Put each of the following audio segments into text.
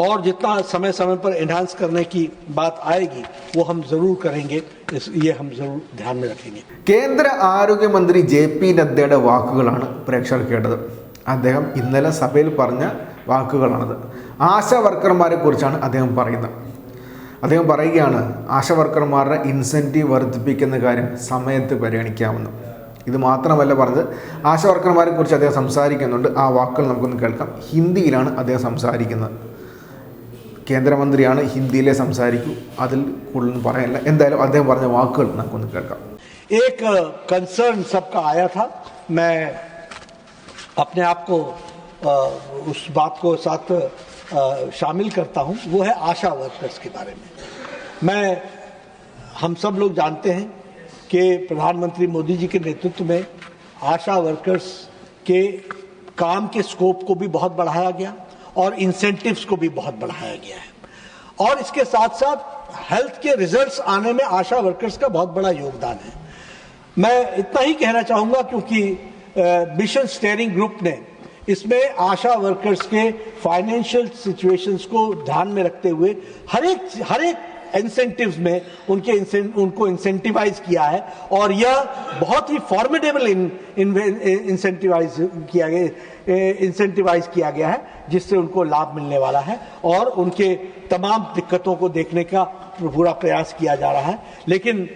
और जितना समय समय पर एनहांस करने की बात आएगी वो हम जरूर करेंगे इस ये हम जरूर ध्यान में रखेंगे കേന്ദ്ര ആരോഗ്യമന്ത്രി ജെ പി നദ്ദയുടെ വാക്കുകളാണ് പ്രേക്ഷകർ കേട്ടത് അദ്ദേഹം ഇന്നലെ സഭയിൽ പറഞ്ഞ വാക്കുകളാണത് ആശാ വർക്കർമാരെ കുറിച്ചാണ് അദ്ദേഹം പറയുന്നത് അദ്ദേഹം പറയുകയാണ് ആശാ വർക്കർമാരുടെ ഇൻസെൻറ്റീവ് വർദ്ധിപ്പിക്കുന്ന കാര്യം സമയത്ത് പരിഗണിക്കാമെന്ന് ഇത് മാത്രമല്ല പറഞ്ഞത് ആശാ വർക്കർമാരെ കുറിച്ച് അദ്ദേഹം സംസാരിക്കുന്നുണ്ട് ആ വാക്കുകൾ നമുക്കൊന്ന് കേൾക്കാം ഹിന്ദിയിലാണ് അദ്ദേഹം സംസാരിക്കുന്നത് കേന്ദ്രമന്ത്രിയാണ് ഹിന്ദിയിലെ സംസാരിക്കൂ അതിൽ കൂടുതലൊന്നും പറയാനില്ല എന്തായാലും അദ്ദേഹം പറഞ്ഞ വാക്കുകൾ നമുക്കൊന്ന് കേൾക്കാം एक कंसर्न सबका आया था मैं अपने आप को अ, उस बात को साथ अ, शामिल करता हूं वो है आशा वर्कर्स के बारे में मैं हम सब लोग जानते हैं कि प्रधानमंत्री मोदी जी के नेतृत्व में आशा वर्कर्स के काम के स्कोप को भी बहुत बढ़ाया गया और इंसेंटिव्स को भी बहुत बढ़ाया गया है। और इसके साथ साथ हेल्थ के रिजल्ट्स आने में आशा वर्कर्स का बहुत बड़ा योगदान है। मैं इतना ही कहना चाहूँगा क्योंकि मिशन स्टेयरिंग ग्रुप ने इसमें आशा वर्कर्स के फाइनेंशियल सिचुएशंस को ध्यान में रखते हुए हर एक हर एक इंसेंटिव्स में उनके उनको इंसेंटिवाइज किया है और यह बहुत ही फॉर्मिडेबल इंसेंटिवाइज किया गया इंसेंटिवाइज किया गया है, जिससे उनको लाभ मिलने वाला है और उनके तमाम दिक्कतों को देखने का पूरा प्रयास किया जा रहा है। लेकिन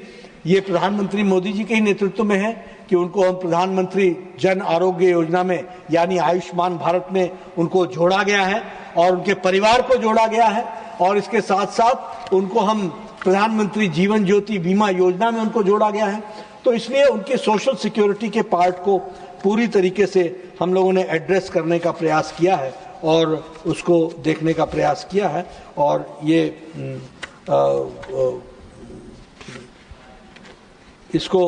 ये प्रधानमंत्री मोदी जी के ही नेतृत्व में है कि उनको हम प्रधानमंत्री जन आरोग्य योजना में यानी आयुष्मान भारत में उनको जोड़ा गया है और उनके परिवार को जोड़ा गया है और इसके साथ साथ उनको हम प्रधानमंत्री जीवन ज्योति बीमा योजना में उनको जोड़ा गया है। तो इसलिए उनके सोशल सिक्योरिटी के पार्ट को पूरी तरीके से हम लोगों ने एड्रेस करने का प्रयास किया है और उसको देखने का प्रयास किया है और ये हम्म, अ, अ, इसको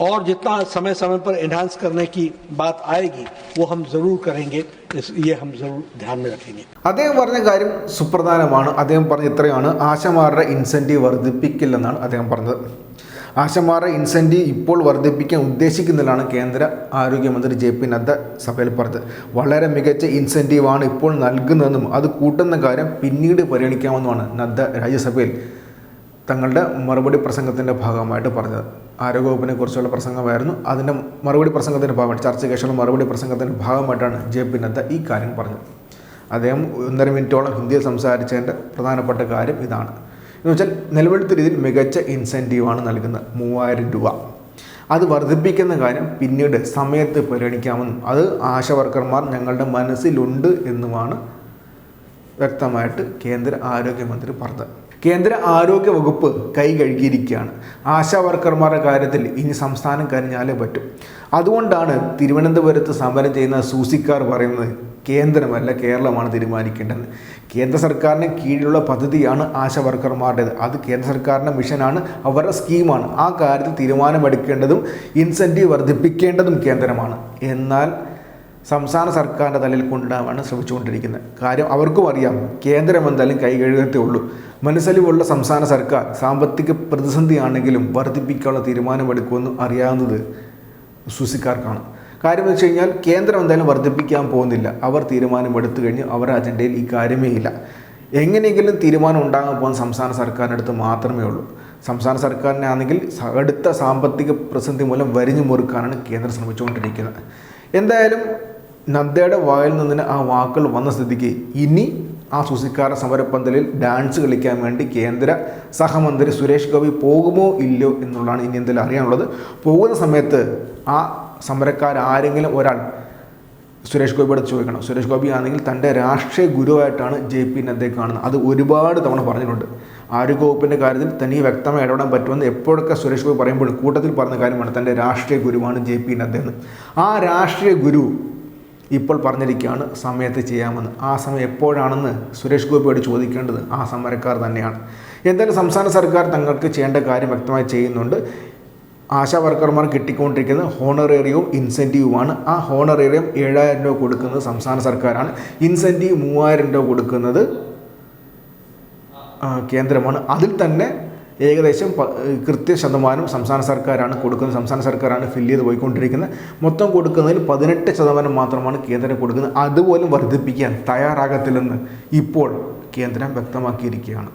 और जितना समय समय पर एनहांस करने की बात आएगी वो हम जरूर करेंगे इस ये हम जरूर ध्यान में रखेंगे അദ്ദേഹം പറഞ്ഞ കാര്യം സുപ്രധാനമാണ് അദ്ദേഹം പറഞ്ഞ ഇത്രയാണ് ആശമാരുടെ ഇൻസെൻറ്റീവ് വർദ്ധിപ്പിക്കില്ലെന്നാണ് അദ്ദേഹം പറഞ്ഞത് ആശമാരുടെ ഇൻസെൻറ്റീവ് ഇപ്പോൾ വർദ്ധിപ്പിക്കാൻ ഉദ്ദേശിക്കുന്നില്ലാണ് കേന്ദ്ര ആരോഗ്യമന്ത്രി ജെ പി നദ്ദ സഭയിൽ പറഞ്ഞത് വളരെ മികച്ച ഇൻസെൻറ്റീവാണ് ഇപ്പോൾ നൽകുന്നതെന്നും അത് കൂട്ടുന്ന കാര്യം പിന്നീട് പരിഗണിക്കാമെന്നുമാണ് നദ്ദ രാജ്യസഭയിൽ തങ്ങളുടെ മറുപടി പ്രസംഗത്തിന്റെ ഭാഗമായിട്ട് പറഞ്ഞത്. ആരോഗ്യവകുപ്പിനെ കുറിച്ചുള്ള പ്രസംഗമായിരുന്നു. അതിന്റെ മറുപടി പ്രസംഗത്തിന്റെ ഭാഗമായിട്ട് ചർച്ച ശേഷമുള്ള മറുപടി പ്രസംഗത്തിന്റെ ഭാഗമായിട്ടാണ് ജെ പി നദ്ദ ഈ കാര്യം പറഞ്ഞത്. അദ്ദേഹം ഒന്നര മിനിറ്റോളം ഹിന്ദിയിൽ സംസാരിച്ചതിന്റെ പ്രധാനപ്പെട്ട കാര്യം ഇതാണ്. എന്ന് വെച്ചാൽ നിലവിലത്തെ രീതിയിൽ മികച്ച ഇൻസെന്റീവാണ് നൽകുന്നത് മൂവായിരം രൂപ. അത് വർദ്ധിപ്പിക്കുന്ന കാര്യം പിന്നീട് സമയത്ത് പരിഗണിക്കാമെന്നും അത് ആശാവർക്കർമാർ ഞങ്ങളുടെ മനസ്സിലുണ്ട് എന്നുമാണ് വ്യക്തമായിട്ട് കേന്ദ്ര ആരോഗ്യമന്ത്രി പറഞ്ഞത്. കേന്ദ്ര ആരോഗ്യ വകുപ്പ് കൈ കഴുകിയിരിക്കുകയാണ്. ആശാ വർക്കർമാരുടെ കാര്യത്തിൽ ഇനി സംസ്ഥാനം കരഞ്ഞാലേ പറ്റും. അതുകൊണ്ടാണ് തിരുവനന്തപുരത്ത് സമരം ചെയ്യുന്ന സൂസിക്കാർ പറയുന്നത് കേന്ദ്രമല്ല കേരളമാണ് തീരുമാനിക്കേണ്ടത് കേന്ദ്ര സർക്കാരിന് കീഴിലുള്ള പദ്ധതിയാണ് ആശാ വർക്കർമാരുടേത്. അത് കേന്ദ്ര സർക്കാരിന്റെ മിഷനാണ് അവരുടെ സ്കീമാണ്. ആ കാര്യത്തിൽ തീരുമാനമെടുക്കേണ്ടതും ഇൻസെന്റീവ് വർദ്ധിപ്പിക്കേണ്ടതും കേന്ദ്രമാണ്. എന്നാൽ സംസ്ഥാന സർക്കാരിന്റെ തലയിൽ കൊണ്ടുവരാനാണ് ശ്രമിച്ചുകൊണ്ടിരിക്കുന്നത്. കാര്യം അവർക്കും അറിയാം കേന്ദ്രം എന്തായാലും കൈ കഴുകത്തേ ഉള്ളൂ. മനസ്സലിവുള്ള സംസ്ഥാന സർക്കാർ സാമ്പത്തിക പ്രതിസന്ധിയാണെങ്കിലും വർദ്ധിപ്പിക്കാനുള്ള തീരുമാനമെടുക്കുമെന്ന് അറിയാവുന്നത് സുസിക്കാർക്കാണ്. കാര്യം വെച്ച് കഴിഞ്ഞാൽ കേന്ദ്രം എന്തായാലും വർദ്ധിപ്പിക്കാൻ പോകുന്നില്ല. അവർ തീരുമാനമെടുത്തു കഴിഞ്ഞ് അവരുടെ അജണ്ടയിൽ ഈ കാര്യമേ ഇല്ല. എങ്ങനെയെങ്കിലും തീരുമാനം ഉണ്ടാകാൻ പോകുന്ന സംസ്ഥാന സർക്കാരിന്റെ അടുത്ത് മാത്രമേ ഉള്ളൂ. സംസ്ഥാന സർക്കാരിനെ ആണെങ്കിൽ അടുത്ത സാമ്പത്തിക പ്രതിസന്ധി മൂലം വരിഞ്ഞു മുറുക്കാനാണ് കേന്ദ്രം ശ്രമിച്ചുകൊണ്ടിരിക്കുന്നത്. എന്തായാലും നദ്ദയുടെ വായിൽ നിന്ന് ആ വാക്കുകൾ വന്ന സ്ഥിതിക്ക് ഇനി ആ സുസിക്കാര സമരപ്പന്തലിൽ ഡാൻസ് കളിക്കാൻ വേണ്ടി കേന്ദ്ര സഹമന്ത്രി സുരേഷ് ഗോപി പോകുമോ ഇല്ലയോ എന്നുള്ളതാണ് ഇനി എന്തെങ്കിലും അറിയാനുള്ളത്. പോകുന്ന സമയത്ത് ആ സമരക്കാരാരെങ്കിലും ഒരാൾ സുരേഷ് ഗോപിയോട് ചോദിക്കണം. സുരേഷ് ഗോപി ആണെങ്കിൽ തന്റെ രാഷ്ട്രീയ ഗുരുവായിട്ടാണ് ജെ പി നദ്ദയെ കാണുന്നത്. അത് ഒരുപാട് തവണ പറഞ്ഞിട്ടുണ്ട്. ആരോഗ്യവകുപ്പിന്റെ കാര്യത്തിൽ തനിക്ക് വ്യക്തമായി ഇടപെടാൻ പറ്റുമെന്ന് എപ്പോഴൊക്കെ സുരേഷ് ഗോപി പറയുമ്പോൾ കൂട്ടത്തിൽ പറഞ്ഞ കാര്യമാണ് തന്റെ രാഷ്ട്രീയ ഗുരുവാണ് ജെ പി നദ്ദ എന്ന് ആ രാഷ്ട്രീയ ഗുരു ഇപ്പോൾ പറഞ്ഞിരിക്കുകയാണ് സമയത്ത് ചെയ്യാമെന്ന്. ആ സമയം എപ്പോഴാണെന്ന് സുരേഷ് ഗോപിയോട് ചോദിക്കേണ്ടത് ആ സമരക്കാർ തന്നെയാണ്. എന്തായാലും സംസ്ഥാന സർക്കാർ തങ്ങൾക്ക് ചെയ്യേണ്ട കാര്യം വ്യക്തമായി ചെയ്യുന്നുണ്ട്. ആശാ വർക്കർമാർ കിട്ടിക്കൊണ്ടിരിക്കുന്നത് ഹോണറേറിയവും ഇൻസെന്റീവുമാണ്. ആ ഹോണറേറിയം ഏഴായിരം രൂപ കൊടുക്കുന്നത് സംസ്ഥാന സർക്കാരാണ്. ഇൻസെന്റീവ് മൂവായിരം രൂപ കൊടുക്കുന്നത് കേന്ദ്രമാണ്. അതിൽ തന്നെ ഏകദേശം കൃത്യ ശതമാനം സംസ്ഥാന സർക്കാരാണ് കൊടുക്കുന്നത്. സംസ്ഥാന സർക്കാരാണ് ഫില്ല് ചെയ്ത് പോയിക്കൊണ്ടിരിക്കുന്നത്. മൊത്തം കൊടുക്കുന്നതിൽ പതിനെട്ട് ശതമാനം മാത്രമാണ് കേന്ദ്രം കൊടുക്കുന്നത്. അതുപോലും വർദ്ധിപ്പിക്കാൻ തയ്യാറാകത്തില്ലെന്ന് ഇപ്പോൾ കേന്ദ്രം വ്യക്തമാക്കിയിരിക്കുകയാണ്.